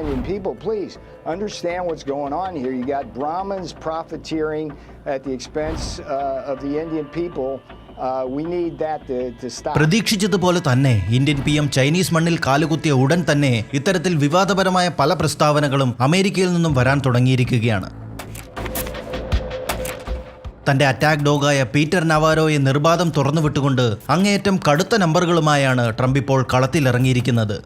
Indian people, please understand what's going on here. You got Brahmins profiteering at the expense uh, of the Indian people. Uh. പ്രതീക്ഷിച്ചതുപോലെ തന്നെ Indian P M Chinese മണ്ണിൽ കാലുകുത്തിയ ഉടൻ തന്നെ ഇത്തരത്തിൽ വിവാദപരമായ പല പ്രസ്താവനകളും അമേരിക്കയിൽ നിന്നും വരാൻ തുടങ്ങിയിരിക്കുകയാണ് തന്റെ അറ്റാക്ക് ഡോഗായ പീറ്റർ നവാരോയെ നിർബാധം തുറന്നുവിട്ടുകൊണ്ട് അങ്ങേയറ്റം കടുത്ത നമ്പറുകളുമായാണ് ട്രംപ് ഇപ്പോൾ കളത്തിലിറങ്ങിയിരിക്കുന്നത്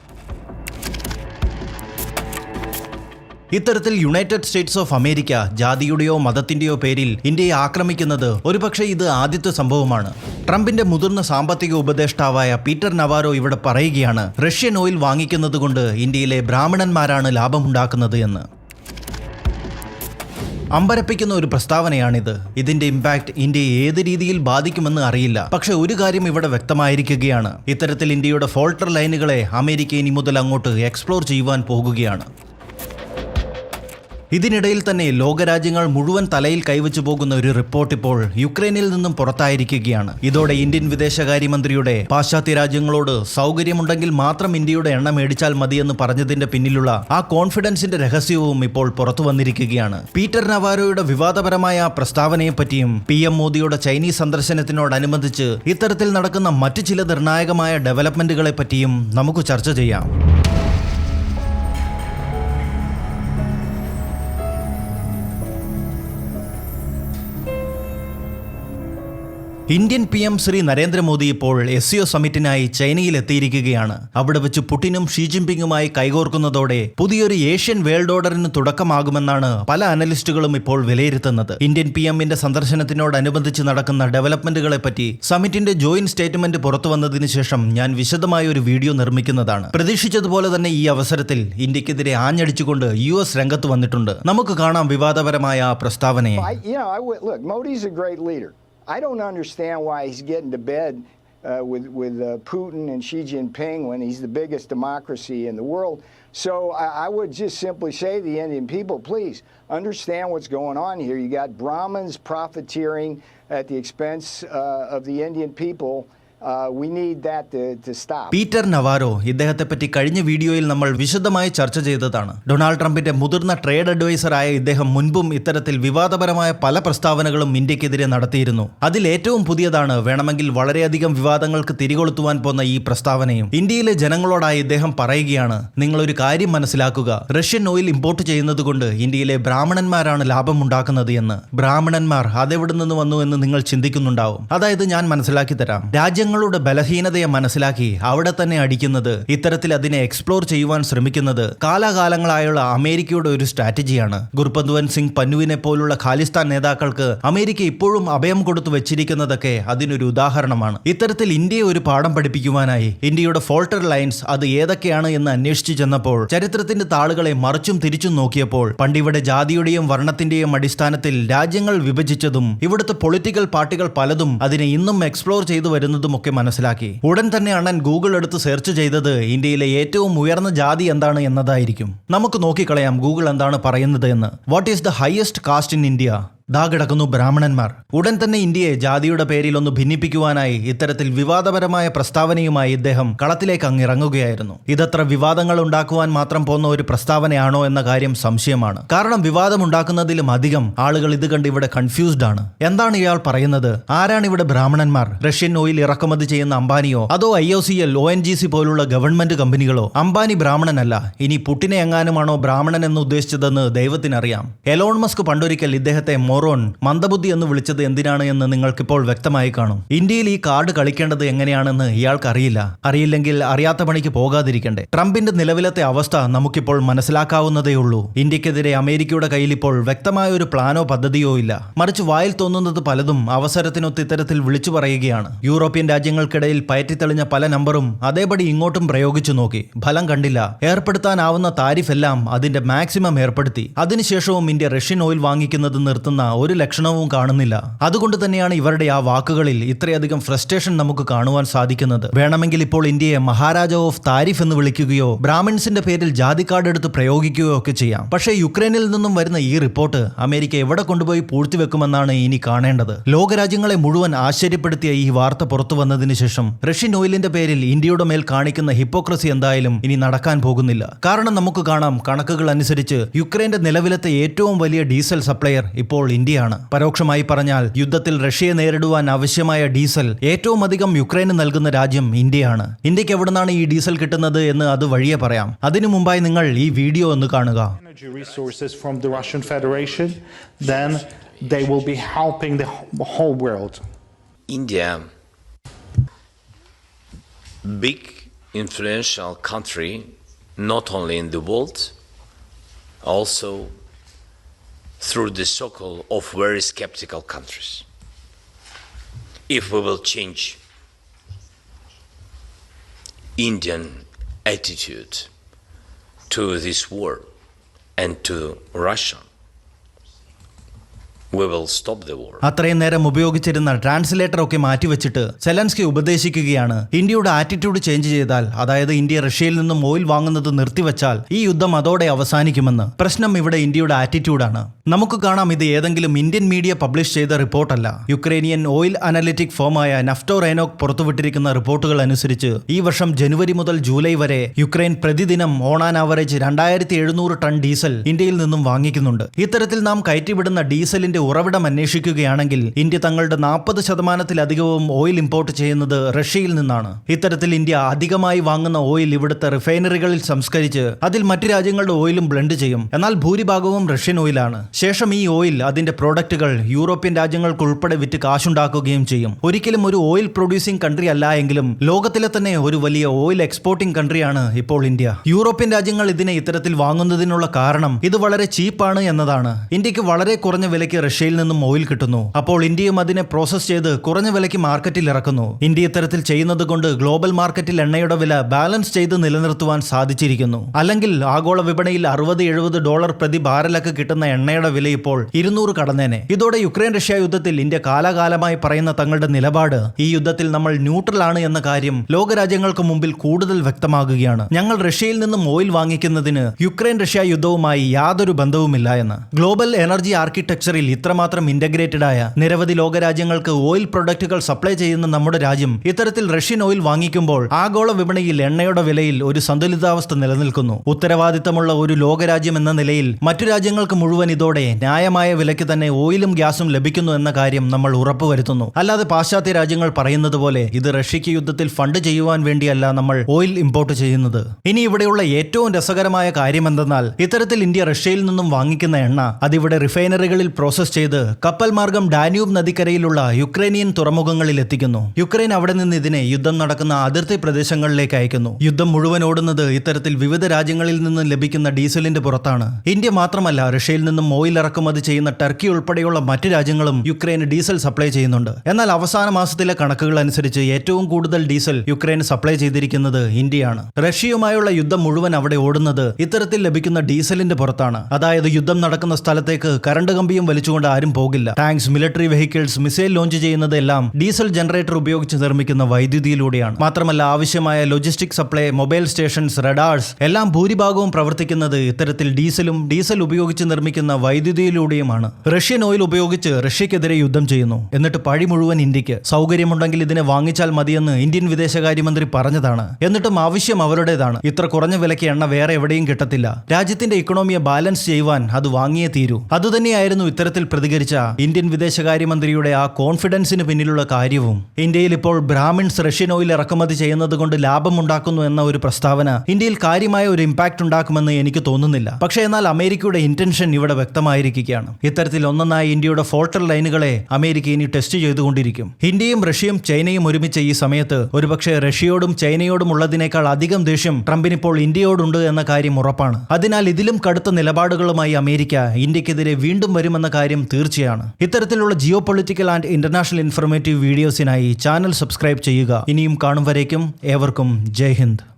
ഇത്തരത്തിൽ യുണൈറ്റഡ് സ്റ്റേറ്റ്സ് ഓഫ് അമേരിക്ക ജാതിയുടെയോ മതത്തിന്റെയോ പേരിൽ ഇന്ത്യയെ ആക്രമിക്കുന്നത് ഒരുപക്ഷെ ഇത് ആദ്യത്തെ സംഭവമാണ്. ട്രംപിന്റെ മുതിർന്ന സാമ്പത്തിക ഉപദേഷ്ടാവായ പീറ്റർ നവാരോ ഇവിടെ പറയുകയാണ് റഷ്യൻ ഓയിൽ വാങ്ങിക്കുന്നത് കൊണ്ട് ഇന്ത്യയിലെ ബ്രാഹ്മണന്മാരാണ് ലാഭമുണ്ടാക്കുന്നത് എന്ന്. അമ്പരപ്പിക്കുന്ന ഒരു പ്രസ്താവനയാണിത്. ഇതിന്റെ ഇമ്പാക്ട് ഇന്ത്യയെ ഏത് രീതിയിൽ ബാധിക്കുമെന്ന് അറിയില്ല. പക്ഷെ ഒരു കാര്യം ഇവിടെ വ്യക്തമായിരിക്കുകയാണ്. ഇത്തരത്തിൽ ഇന്ത്യയുടെ ഫോൾട്ടർ ലൈനുകളെ അമേരിക്ക ഇനി മുതൽ അങ്ങോട്ട് എക്സ്പ്ലോർ ചെയ്യുവാൻ പോകുകയാണ്. ഇതിനിടയിൽ തന്നെ ലോകരാജ്യങ്ങൾ മുഴുവൻ തലയിൽ കൈവച്ചു പോകുന്ന ഒരു റിപ്പോർട്ട് ഇപ്പോൾ യുക്രൈനിൽ നിന്നും പുറത്തായിരിക്കുകയാണ്. ഇതോടെ ഇന്ത്യൻ വിദേശകാര്യമന്ത്രിയുടെ പാശ്ചാത്യ രാജ്യങ്ങളോട് സൗകര്യമുണ്ടെങ്കിൽ മാത്രം ഇന്ത്യയുടെ എണ്ണ മേടിച്ചാൽ മതിയെന്ന് പറഞ്ഞതിന്റെ പിന്നിലുള്ള ആ കോൺഫിഡൻസിന്റെ രഹസ്യവും ഇപ്പോൾ പുറത്തു വന്നിരിക്കുകയാണ്. പീറ്റർ നവാരോയുടെ വിവാദപരമായ പ്രസ്താവനയെപ്പറ്റിയും പി എം മോദിയുടെ ചൈനീസ് സന്ദർശനത്തിനോടനുബന്ധിച്ച് ഇത്തരത്തിൽ നടക്കുന്ന മറ്റു ചില നിർണായകമായ ഡെവലപ്മെന്റുകളെ പറ്റിയും നമുക്ക് ചർച്ച ചെയ്യാം. Indian P M Shri Narendra Modi ഇപ്പോൾ എസ് സിഒ സമ്മിറ്റിനായി ചൈനയിൽ എത്തിയിരിക്കുകയാണ്. അവിടെ വെച്ച് പുടിനും ഷീ ജിൻപിങ്ങുമായി കൈകോർക്കുന്നതോടെ പുതിയൊരു ഏഷ്യൻ വേൾഡ് ഓർഡറിന് തുടക്കമാകുമെന്നാണ് പല അനലിസ്റ്റുകളും ഇപ്പോൾ വിലയിരുത്തുന്നത്. ഇന്ത്യൻ പി എമ്മിന്റെ സന്ദർശനത്തിനോടനുബന്ധിച്ച് നടക്കുന്ന ഡെവലപ്മെന്റുകളെ പറ്റി സമ്മിറ്റിന്റെ ജോയിന്റ് സ്റ്റേറ്റ്മെന്റ് പുറത്തു വന്നതിന് ശേഷം ഞാൻ വിശദമായ ഒരു വീഡിയോ നിർമ്മിക്കുന്നതാണ്. പ്രതീക്ഷിച്ചതുപോലെ തന്നെ ഈ അവസരത്തിൽ ഇന്ത്യക്കെതിരെ ആഞ്ഞടിച്ചുകൊണ്ട് യു എസ് രംഗത്ത് വന്നിട്ടുണ്ട്. നമുക്ക് കാണാം വിവാദപരമായ ആ പ്രസ്താവനയെ. I, don't understand why he's getting to bed uh, with, with uh, Putin and Xi Jinping when he's the biggest democracy in the world. So I, I would just simply say to the Indian people, please understand what's going on here. You got Brahmins profiteering at the expense uh, of the Indian people. Uh, Peter Navarro ഇദ്ദേഹത്തെ പറ്റി കഴിഞ്ഞ വീഡിയോയിൽ നമ്മൾ വിശദമായി ചർച്ച ചെയ്തതാണ്. Donald ട്രംപിന്റെ മുതിർന്ന ട്രേഡ് അഡ്വൈസറായ ഇദ്ദേഹം മുൻപും ഇത്തരത്തിൽ വിവാദപരമായ പല പ്രസ്താവനകളും ഇന്ത്യക്കെതിരെ നടത്തിയിരുന്നു. അതിൽ ഏറ്റവും പുതിയതാണ് വേണമെങ്കിൽ വളരെയധികം വിവാദങ്ങൾക്ക് തിരികൊളുത്തുവാൻ പോന്ന ഈ പ്രസ്താവനയും. ഇന്ത്യയിലെ ജനങ്ങളോടായി ഇദ്ദേഹം പറയുകയാണ് നിങ്ങൾ ഒരു കാര്യം മനസ്സിലാക്കുക. റഷ്യൻ ഓയിൽ ഇമ്പോർട്ട് ചെയ്യുന്നതുകൊണ്ട് ഇന്ത്യയിലെ ബ്രാഹ്മണന്മാരാണ് ലാഭമുണ്ടാക്കുന്നത് എന്ന്. ബ്രാഹ്മണന്മാർ അതെവിടെ നിന്ന് വന്നു എന്ന് നിങ്ങൾ ചിന്തിക്കുന്നുണ്ടാവും. അതായത് ഞാൻ മനസ്സിലാക്കി തരാം. രാജ്യങ്ങളുടെ ബലഹീനതയെ മനസ്സിലാക്കി അവിടെ തന്നെ അടിക്കുന്നത് ഇത്തരത്തിൽ അതിനെ എക്സ്പ്ലോർ ചെയ്യുവാൻ ശ്രമിക്കുന്നത് കാലാകാലങ്ങളായുള്ള അമേരിക്കയുടെ ഒരു സ്ട്രാറ്റജിയാണ് ഗുർപന്ദുവൻ സിംഗ് പന്നുവിനെ പോലുള്ള ഖാലിസ്ഥാൻ നേതാക്കൾക്ക് അമേരിക്ക ഇപ്പോഴും അഭയം കൊടുത്തു വെച്ചിരിക്കുന്നതൊക്കെ അതിനൊരു ഉദാഹരണമാണ്. ഇത്തരത്തിൽ ഇന്ത്യയെ ഒരു പാഠം പഠിപ്പിക്കുവാനായി ഇന്ത്യയുടെ ഫോൾട്ടർ ലൈൻസ് അത് ഏതൊക്കെയാണ് എന്ന് അന്വേഷിച്ചു ചെന്നപ്പോൾ ചരിത്രത്തിന്റെ താളുകളെ മറിച്ചും തിരിച്ചും നോക്കിയപ്പോൾ പണ്ടിവിടെ ജാതിയുടെയും വർണത്തിന്റെയും അടിസ്ഥാനത്തിൽ രാജ്യങ്ങൾ വിഭജിച്ചതും ഇവിടുത്തെ പൊളിറ്റിക്കൽ പാർട്ടികൾ പലതും അതിനെ ഇന്നും എക്സ്പ്ലോർ ചെയ്തു വരുന്നതും ഒക്കെ മനസ്സിലാക്കി. ഉടൻ തന്നെ അണ്ണൻ ഗൂഗിൾ എടുത്ത് സെർച്ച് ചെയ്തത് ഇന്ത്യയിലെ ഏറ്റവും ഉയർന്ന ജാതി എന്താണ് എന്നതായിരിക്കും. നമുക്ക് നോക്കിക്കളയാം ഗൂഗിൾ എന്താണ് പറയുന്നത് എന്ന്. What is the highest caste in India ദാ കിടക്കുന്നു ബ്രാഹ്മണന്മാർ. ഉടൻ തന്നെ ഇന്ത്യയെ ജാതിയുടെ പേരിൽ ഒന്ന് ഭിന്നിപ്പിക്കുവാനായി ഇത്തരത്തിൽ വിവാദപരമായ പ്രസ്താവനയുമായി ഇദ്ദേഹം കളത്തിലേക്ക് അങ്ങിറങ്ങുകയായിരുന്നു ഇതത്ര വിവാദങ്ങൾ ഉണ്ടാക്കുവാൻ മാത്രം പോന്ന ഒരു പ്രസ്താവനയാണോ എന്ന കാര്യം സംശയമാണ്. കാരണം വിവാദം ഉണ്ടാക്കുന്നതിലും അധികം ആളുകൾ ഇത് കണ്ട് ഇവിടെ കൺഫ്യൂസ്ഡ് ആണ്. എന്താണ് ഇയാൾ പറയുന്നത്? ആരാണ് ഇവിടെ ബ്രാഹ്മണന്മാർ? റഷ്യൻ ഓയിൽ ഇറക്കുമതി ചെയ്യുന്ന അംബാനിയോ? അതോ I O C L O N G C പോലുള്ള ഗവൺമെന്റ് കമ്പനികളോ? അംബാനി ബ്രാഹ്മണനല്ല. ഇനി പുട്ടിനെ എങ്ങാനുമാണോ ബ്രാഹ്മണൻ എന്ന് ഉദ്ദേശിച്ചതെന്ന് ദൈവത്തിനറിയാം. എലോൺ മസ്ക് പണ്ടൊരിക്കൽ ഇദ്ദേഹത്തെ മൊറോൺ മന്ദബുദ്ധി എന്ന് വിളിച്ചത് എന്തിനാണ് എന്ന് നിങ്ങൾക്കിപ്പോൾ വ്യക്തമായി കാണും. ഇന്ത്യയിൽ ഈ കാർഡ് കളിക്കേണ്ടത് എങ്ങനെയാണെന്ന് ഇയാൾക്ക് അറിയില്ല അറിയില്ലെങ്കിൽ അറിയാത്ത പണിക്ക് പോകാതിരിക്കണ്ടേ. ട്രംപിന്റെ നിലവിലത്തെ അവസ്ഥ നമുക്കിപ്പോൾ മനസ്സിലാക്കാവുന്നതേ ഉള്ളൂ. ഇന്ത്യക്കെതിരെ അമേരിക്കയുടെ കയ്യിൽ ഇപ്പോൾ വ്യക്തമായ ഒരു പ്ലാനോ പദ്ധതിയോ ഇല്ല. മറിച്ച് വായിൽ തോന്നുന്നത് പലതും അവസരത്തിനൊത്ത് ഇത്തരത്തിൽ വിളിച്ചു പറയുകയാണ്. യൂറോപ്യൻ രാജ്യങ്ങൾക്കിടയിൽ പയറ്റിത്തെളിഞ്ഞ പല നമ്പറും അതേപടി ഇങ്ങോട്ടും പ്രയോഗിച്ചു നോക്കി. ഫലം കണ്ടില്ല. ഏർപ്പെടുത്താനാവുന്ന താരിഫ് എല്ലാം അതിന്റെ മാക്സിമം ഏർപ്പെടുത്തി. അതിനുശേഷവും ഇന്ത്യ റഷ്യൻ ഓയിൽ വാങ്ങിക്കുന്നത് നിർത്തുന്ന ഒരു ലക്ഷണവും കാണുന്നില്ല. അതുകൊണ്ട് തന്നെയാണ് ഇവരുടെ ആ വാക്കുകളിൽ ഇത്രയധികം ഫ്രസ്ട്രേഷൻ നമുക്ക് കാണുവാൻ സാധിക്കുന്നത്. വേണമെങ്കിൽ ഇപ്പോൾ ഇന്ത്യയെ മഹാരാജ ഓഫ് താരിഫ് എന്ന് വിളിക്കുകയോ ബ്രാഹ്മിൺസിന്റെ പേരിൽ ജാതി കാർഡ് എടുത്ത് പ്രയോഗിക്കുകയോ ഒക്കെ ചെയ്യാം. പക്ഷേ യുക്രൈനിൽ നിന്നും വരുന്ന ഈ റിപ്പോർട്ട് അമേരിക്ക എവിടെ കൊണ്ടുപോയി പൂഴ്ത്തിവെക്കുമെന്നാണ് ഇനി കാണേണ്ടത്. ലോകരാജ്യങ്ങളെ മുഴുവൻ ആശ്ചര്യപ്പെടുത്തിയ ഈ വാർത്ത പുറത്തു വന്നതിന് ശേഷം റഷ്യൻ ഓയിലിന്റെ പേരിൽ ഇന്ത്യയുടെ മേൽ കാണിക്കുന്ന ഹിപ്പോക്രസി എന്തായാലും ഇനി നടക്കാൻ പോകുന്നില്ല. കാരണം നമുക്ക് കാണാം കണക്കുകൾ അനുസരിച്ച് യുക്രൈന്റെ നിലവിലത്തെ ഏറ്റവും വലിയ ഡീസൽ സപ്ലയർ ഇപ്പോൾ ഇന്ത്യയാണ്. പരോക്ഷമായി പറഞ്ഞാൽ യുദ്ധത്തിൽ റഷ്യയെ നേരിടുവാൻ ആവശ്യമായ ഡീസൽ ഏറ്റവും അധികം യുക്രൈന് നൽകുന്ന രാജ്യം ഇന്ത്യയാണ്. ഇന്ത്യയ്ക്ക് എവിടുന്നാണ് ഈ ഡീസൽ കിട്ടുന്നത് എന്ന് അത് വഴിയെ പറയാം. അതിനു മുമ്പായി നിങ്ങൾ ഈ വീഡിയോ ഒന്ന് കാണുക. India big influential country not only in the world also through the circle of very skeptical countries. If we will change Indian attitude to this war and to Russia, അത്രയും നേരം ഉപയോഗിച്ചിരുന്ന ട്രാൻസ്ലേറ്റർ ഒക്കെ മാറ്റിവെച്ചിട്ട് Zelensky ഉപദേശിക്കുകയാണ്. ഇന്ത്യയുടെ attitude change ചെയ്താൽ അതായത് India റഷ്യയിൽ നിന്നും ഓയിൽ വാങ്ങുന്നത് നിർത്തിവെച്ചാൽ ഈ യുദ്ധം അതോടെ അവസാനിക്കുമെന്ന് പ്രശ്നം ഇവിടെ ഇന്ത്യയുടെ ആറ്റിറ്റ്യൂഡാണ് നമുക്ക് കാണാം ഇത് ഏതെങ്കിലും ഇന്ത്യൻ മീഡിയ പബ്ലിഷ് ചെയ്ത റിപ്പോർട്ടല്ല. യുക്രൈനിയൻ ഓയിൽ അനലിറ്റിക് ഫോമായ നഫ്റ്റോ റൈനോക് പുറത്തുവിട്ടിരിക്കുന്ന റിപ്പോർട്ടുകൾ അനുസരിച്ച് ഈ വർഷം ജനുവരി മുതൽ ജൂലൈ വരെ യുക്രൈൻ പ്രതിദിനം ഓൺ ആൻ ആവറേജ് രണ്ടായിരത്തി ടൺ ഡീസൽ ഇന്ത്യയിൽ നിന്നും വാങ്ങിക്കുന്നുണ്ട്. ഇത്തരത്തിൽ നാം കയറ്റിവിടുന്ന ഡീസലിന്റെ ഉറവിടം അന്വേഷിക്കുകയാണെങ്കിൽ ഇന്ത്യ തങ്ങളുടെ നാൽപ്പത് ശതമാനത്തിലധികവും ഓയിൽ ഇമ്പോർട്ട് ചെയ്യുന്നത് റഷ്യയിൽ നിന്നാണ്. ഇത്തരത്തിൽ ഇന്ത്യ അധികമായി വാങ്ങുന്ന ഓയിൽ ഇവിടുത്തെ റിഫൈനറികളിൽ സംസ്കരിച്ച് അതിൽ മറ്റു രാജ്യങ്ങളുടെ ഓയിലും ബ്ലെൻഡ് ചെയ്യും. എന്നാൽ ഭൂരിഭാഗവും റഷ്യൻ ഓയിലാണ്. ശേഷം ഈ ഓയിൽ അതിന്റെ പ്രോഡക്റ്റുകൾ യൂറോപ്യൻ രാജ്യങ്ങൾക്ക് ഉൾപ്പെടെ വിറ്റ് കാശുണ്ടാക്കുകയും ചെയ്യും. ഒരിക്കലും ഒരു ഓയിൽ പ്രൊഡ്യൂസിംഗ് കൺട്രി അല്ല എങ്കിലും ലോകത്തിലെ തന്നെ ഒരു വലിയ ഓയിൽ എക്സ്പോർട്ടിംഗ് കൺട്രിയാണ് ഇപ്പോൾ ഇന്ത്യ. യൂറോപ്യൻ രാജ്യങ്ങൾ ഇതിനെ ഇത്തരത്തിൽ വാങ്ങുന്നതിനുള്ള കാരണം ഇത് വളരെ ചീപ്പാണ് എന്നതാണ്. ഇന്ത്യയ്ക്ക് വളരെ കുറഞ്ഞ വിലയ്ക്ക് റഷ്യയിൽ നിന്നും ഓയിൽ കിട്ടുന്നു. അപ്പോൾ ഇന്ത്യയും അതിനെ പ്രോസസ് ചെയ്ത് കുറഞ്ഞ വിലയ്ക്ക് മാർക്കറ്റിൽ ഇറക്കുന്നു. ഇന്ത്യ ഇത്തരത്തിൽ ചെയ്യുന്നത് കൊണ്ട് ഗ്ലോബൽ മാർക്കറ്റിൽ എണ്ണയുടെ വില ബാലൻസ് ചെയ്ത് നിലനിർത്തുവാൻ സാധിച്ചിരിക്കുന്നു. അല്ലെങ്കിൽ ആഗോള വിപണിയിൽ അറുപത് എഴുപത് ഡോളർ പ്രതി ബാരലൊക്കെ കിട്ടുന്ന എണ്ണയുടെ വില ഇപ്പോൾ ഇരുന്നൂറ് കടന്നേനെ. ഇതോടെ യുക്രൈൻ റഷ്യ യുദ്ധത്തിൽ ഇന്ത്യ കാലാകാലമായി പറയുന്ന തങ്ങളുടെ നിലപാട്. ഈ യുദ്ധത്തിൽ നമ്മൾ ന്യൂട്രൽ ആണ് എന്ന കാര്യം ലോകരാജ്യങ്ങൾക്ക് മുമ്പിൽ കൂടുതൽ വ്യക്തമാകുകയാണ്. ഞങ്ങൾ റഷ്യയിൽ നിന്നും ഓയിൽ വാങ്ങിക്കുന്നതിന് യുക്രൈൻ റഷ്യ യുദ്ധവുമായി യാതൊരു ബന്ധവുമില്ല എന്ന്. ഗ്ലോബൽ എനർജി ആർക്കിടെക്ചറിൽ ഇത്രമാത്രം ഇന്റഗ്രേറ്റഡ് ആയ നിരവധി ലോകരാജ്യങ്ങൾക്ക് ഓയിൽ പ്രൊഡക്റ്റുകൾ സപ്ലൈ ചെയ്യുന്ന നമ്മുടെ രാജ്യം ഇത്തരത്തിൽ റഷ്യൻ ഓയിൽ വാങ്ങിക്കുമ്പോൾ ആഗോള വിപണിയിൽ എണ്ണയുടെ വിലയിൽ ഒരു സന്തുലിതാവസ്ഥ നിലനിൽക്കുന്നു. ഉത്തരവാദിത്തമുള്ള ഒരു ലോകരാജ്യം എന്ന നിലയിൽ മറ്റു രാജ്യങ്ങൾക്ക് മുഴുവൻ ഇതോടെ ന്യായമായ വിലയ്ക്ക് തന്നെ ഓയിലും ഗ്യാസും ലഭിക്കുന്നു എന്ന കാര്യം നമ്മൾ ഉറപ്പുവരുത്തുന്നു. അല്ലാതെ പാശ്ചാത്യ രാജ്യങ്ങൾ പറയുന്നത് പോലെ ഇത് റഷ്യക്ക് യുദ്ധത്തിൽ ഫണ്ട് ചെയ്യുവാൻ വേണ്ടിയല്ല നമ്മൾ ഓയിൽ ഇമ്പോർട്ട് ചെയ്യുന്നത്. ഇനി ഇവിടെയുള്ള ഏറ്റവും രസകരമായ കാര്യം എന്തെന്നാൽ ഇത്തരത്തിൽ ഇന്ത്യ റഷ്യയിൽ നിന്നും വാങ്ങിക്കുന്ന എണ്ണ അതിവിടെ റിഫൈനറികളിൽ പ്രോസസ് ചെയ്ത് കപ്പൽ മാർഗം ഡാന്യൂബ് നദിക്കരയിലുള്ള യുക്രൈനിയൻ തുറമുഖങ്ങളിൽ എത്തിക്കുന്നു. യുക്രൈൻ അവിടെ നിന്ന് ഇതിനെ യുദ്ധം നടക്കുന്ന അതിർത്തി പ്രദേശങ്ങളിലേക്ക് അയക്കുന്നു. യുദ്ധം മുഴുവൻ ഓടുന്നത് ഇത്തരത്തിൽ വിവിധ രാജ്യങ്ങളിൽ നിന്ന് ലഭിക്കുന്ന ഡീസലിന്റെ പുറത്താണ്. ഇന്ത്യ മാത്രമല്ല റഷ്യയിൽ നിന്നും ഓയിൽ ഇറക്കുമതി ചെയ്യുന്ന ടർക്കി ഉൾപ്പെടെയുള്ള മറ്റ് രാജ്യങ്ങളും യുക്രൈന് ഡീസൽ സപ്ലൈ ചെയ്യുന്നുണ്ട്. എന്നാൽ അവസാന മാസത്തിലെ കണക്കുകൾ അനുസരിച്ച് ഏറ്റവും കൂടുതൽ ഡീസൽ യുക്രൈന് സപ്ലൈ ചെയ്തിരിക്കുന്നത് ഇന്ത്യയാണ്. റഷ്യയുമായുള്ള യുദ്ധം മുഴുവൻ അവിടെ ഓടുന്നത് ഇത്തരത്തിൽ ലഭിക്കുന്ന ഡീസലിന്റെ പുറത്താണ്. അതായത് യുദ്ധം നടക്കുന്ന സ്ഥലത്തേക്ക് കറണ്ട് കമ്പിയും വലിച്ചുകൊണ്ട് ആരും പോകില്ല. Tanks military vehicles missile launch ചെയ്യുന്നതെല്ലാം ഡീസൽ ജനറേറ്റർ ഉപയോഗിച്ച് നിർമ്മിക്കുന്ന വൈദ്യുതിയിലൂടെയാണ്. മാത്രമല്ല ആവശ്യമായ logistic supply mobile stations radars എല്ലാം ഭൂരിഭാഗവും പ്രവർത്തിക്കുന്നത് ഇത്തരത്തിൽ ഡീസലും ഡീസൽ ഉപയോഗിച്ച് നിർമ്മിക്കുന്ന വൈദ്യുതിയിലൂടെയുമാണ്. റഷ്യൻ ഓയിൽ ഉപയോഗിച്ച് റഷ്യക്കെതിരെ യുദ്ധം ചെയ്യുന്നു. എന്നിട്ട് പഴി മുഴുവൻ ഇന്ത്യയ്ക്ക്. സൗകര്യമുണ്ടെങ്കിൽ ഇതിനെ വാങ്ങിച്ചാൽ മതിയെന്ന് ഇന്ത്യൻ വിദേശകാര്യമന്ത്രി പറഞ്ഞതാണ്. എന്നിട്ടും ആവശ്യം അവരുടേതാണ്. ഇത്ര കുറഞ്ഞ വിലയ്ക്ക് എണ്ണ വേറെ എവിടെയും കിട്ടത്തില്ല. രാജ്യത്തിന്റെ ഇക്കണോമിയെ ബാലൻസ് ചെയ്യുവാൻ അത് വാങ്ങിയേ തീരൂ. അതുതന്നെയായിരുന്നു ഇത്തരത്തിൽ പ്രതികരിച്ച ഇന്ത്യൻ വിദേശകാര്യമന്ത്രിയുടെ ആ കോൺഫിഡൻസിന് പിന്നിലുള്ള കാര്യവും ഇന്ത്യയിൽ ഇപ്പോൾ ബ്രാഹ്മിൺസ് റഷ്യൻ ഓയിൽ ഇറക്കുമതി ചെയ്യുന്നത് കൊണ്ട് ലാഭമുണ്ടാക്കുന്നു എന്ന ഒരു പ്രസ്താവന ഇന്ത്യയിൽ കാര്യമായ ഒരു ഇമ്പാക്ട് ഉണ്ടാക്കുമെന്ന് എനിക്ക് തോന്നുന്നില്ല. പക്ഷേ എന്നാൽ അമേരിക്കയുടെ ഇന്റൻഷൻ ഇവിടെ വ്യക്തമായിരിക്കുകയാണ്. ഇത്തരത്തിൽ ഒന്നൊന്നായി ഇന്ത്യയുടെ ഫോൾട്ടർ ലൈനുകളെ അമേരിക്ക ഇനി ടെസ്റ്റ് ചെയ്തുകൊണ്ടിരിക്കും. ഇന്ത്യയും റഷ്യയും ചൈനയും ഒരുമിച്ച് ഈ സമയത്ത് ഒരുപക്ഷെ റഷ്യയോടും ചൈനയോടും ഉള്ളതിനേക്കാൾ അധികം ദേഷ്യം ട്രംപിനിപ്പോൾ ഇന്ത്യയോടുണ്ട് എന്ന കാര്യം ഉറപ്പാണ്. അതിനാൽ ഇതിലും കടുത്ത നിലപാടുകളുമായി അമേരിക്ക ഇന്ത്യക്കെതിരെ വീണ്ടും വരുമെന്ന കാര്യം തീർച്ചയാണ്. ഇത്തരത്തിലുള്ള geo political and international informative വീഡിയോസിനായി channel subscribe ചെയ്യുക. ഇനിയും കാണും വരേക്കും. ഏവർക്കും ജയ് ഹിന്ദ്.